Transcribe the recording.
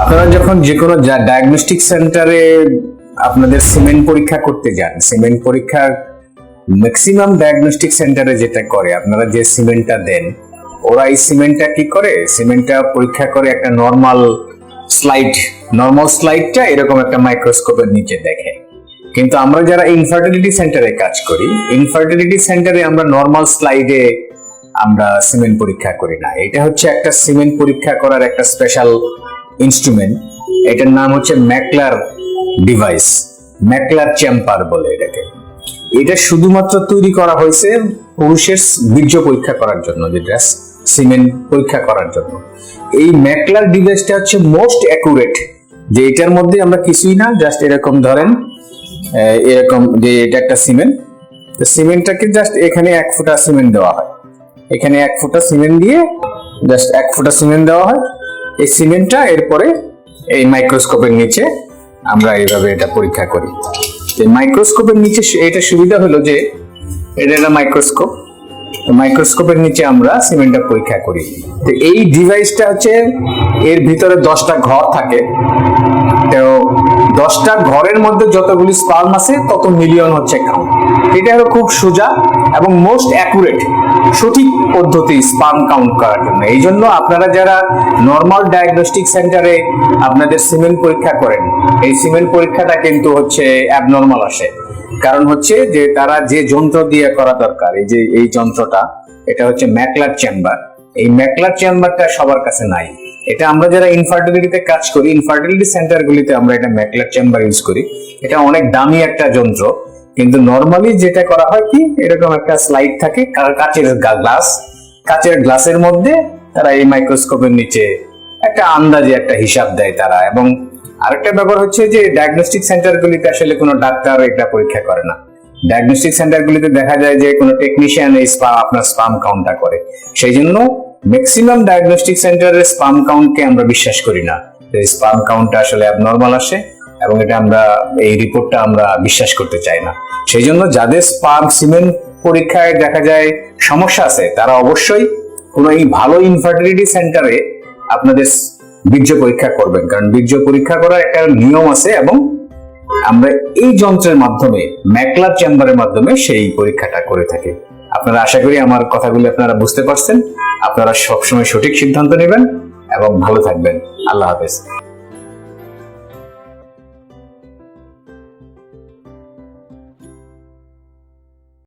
আপনারা যখন যে কোনো ডায়াগনস্টিক সেন্টারে আপনাদের সিমেন্ট পরীক্ষা করতে যান, সিমেন্ট পরীক্ষার ম্যাক্সিমাম ডায়াগনস্টিক সেন্টারে যেটা করে, আপনারা যে সিমেন্টটা দেন, ওরা এই সিমেন্টটা কি করে? সিমেন্টটা পরীক্ষা করে একটা নর্মাল স্লাইড নর্মাল স্লাইডটা এরকম একটা মাইক্রোস্কোপের নিচে দেখে। কিন্তু আমরা যারা ইনফার্টিলিটি সেন্টারে কাজ করি ইনফার্টিলিটি সেন্টারে আমরা নর্মাল স্লাইডে আমরা সিমেন্ট পরীক্ষা করি না। এটা হচ্ছে একটা সিমেন্ট পরীক্ষা করার একটা স্পেশাল ইনস্ট্রুমেন্ট এটার নাম হচ্ছে ম্যাকলার ডিভাইস ম্যাকলার চেম্বার বলে এটাকে। এটা শুধুমাত্র তৈরি করা হয়েছে পুরুষের বীর্য পরীক্ষা করার জন্য, যেটা সিমেন্ট পরীক্ষা করার জন্য। এই ম্যাকলার ডিভাইসটা হচ্ছে মোস্ট অ্যাকুরেট যে এটার মধ্যে আমরা কিছুই না জাস্ট এরকম ধরেন এরকম যে এটা একটা সিমেন্ট তো সিমেন্টটাকে জাস্ট এখানে এক ফুটা সিমেন্ট দেওয়া হয়। এখানে এক ফুটা সিমেন্ট দিয়ে জাস্ট এক ফুটা সিমেন্ট দেওয়া হয়। এই সিমেন্টটা এরপরে এই মাইক্রোস্কোপের নিচে আমরা এইভাবে এটা পরীক্ষা করি। মাইক্রোস্কোপের নিচে এটা সুবিধা হলো যে, এটা একটা মাইক্রোস্কোপ মাইক্রোস্কোপের নিচে আমরা সিমেন্টটা পরীক্ষা করি। তো এই ডিভাইসটা হচ্ছে এর ভিতরে দশটা ঘর থাকে। দশটা ঘরের মধ্যে যতগুলি স্পার্ম আছে তত মিলিয়ন হচ্ছে কাউন্ট এটা হলো খুব সোজা এবং মোস্ট অ্যাকুরেট সঠিক পদ্ধতি স্পার্ম কাউন্ট করার জন্য। এই জন্য আপনারা যারা নর্মাল ডায়াগনস্টিক সেন্টারে আপনাদের সিমেন্ট পরীক্ষা করেন, এই সিমেন্ট পরীক্ষাটা কিন্তু হচ্ছে অ্যাবনর্মাল আসে। কারণ হচ্ছে যে তারা যে যন্ত্র দিয়ে করা দরকার, এই যে এই যন্ত্রটা, এটা হচ্ছে ম্যাকলার চেম্বার। এই ম্যাকলার চেম্বারটা সবার কাছে নাই। এটা আমরা যারা ইনফার্টিলিটিতে কাজ করি ইনফার্টিলিটি সেন্টার গুলিতে আমরা এটা ম্যাকলার চেম্বার ইউজ করি। এটা অনেক দামি একটা যন্ত্র, কিন্তু নর্মালি যেটা করা হয় কি, এরকম একটা স্লাইড থাকে কাচের গ্লাস কাচের গ্লাসের মধ্যে তারা এই মাইক্রোস্কোপের নিচে একটা আন্দাজে একটা হিসাব দেয় তারা। এবং আরেকটা ব্যাপার হচ্ছে যে ডায়াগনস্টিক সেন্টারগুলিতে আসলে কোনো ডাক্তার এটা পরীক্ষা করে না। ডায়াগনস্টিক সেন্টারগুলিতে দেখা যায় যে কোনো টেকনিশিয়ান এই স্পা আপনার স্পাম কাউন্টটা করে। সেই জন্য ম্যাক্সিমাম ডায়াগনস্টিক সেন্টারের স্পাম কাউন্টকে আমরা বিশ্বাস করি না। স্পাম কাউন্টটা আসলে অ্যাবনর্মাল আসে এবং এটা আমরা, এই রিপোর্টটা আমরা বিশ্বাস করতে চাই না। সেই জন্য যাদের স্পাম সিমেন্ট পরীক্ষায় দেখা যায় সমস্যা আছে, তারা অবশ্যই কোনো এই ভালো ইনফার্টিলিটি সেন্টারে আপনাদের বীর্য পরীক্ষা করবেন। কারণ বীর্য পরীক্ষা করার একটা নিয়ম আছে এবং আমরা এই যন্ত্রের মাধ্যমে ম্যাকলার চেম্বারের মাধ্যমে সেই পরীক্ষাটা করে থাকি। আপনারা আশা করি আমার কথাগুলি আপনারা বুঝতে পারছেন। আপনারা সবসময় সঠিক সিদ্ধান্ত নেবেন এবং ভালো থাকবেন। আল্লাহ হাফেজ।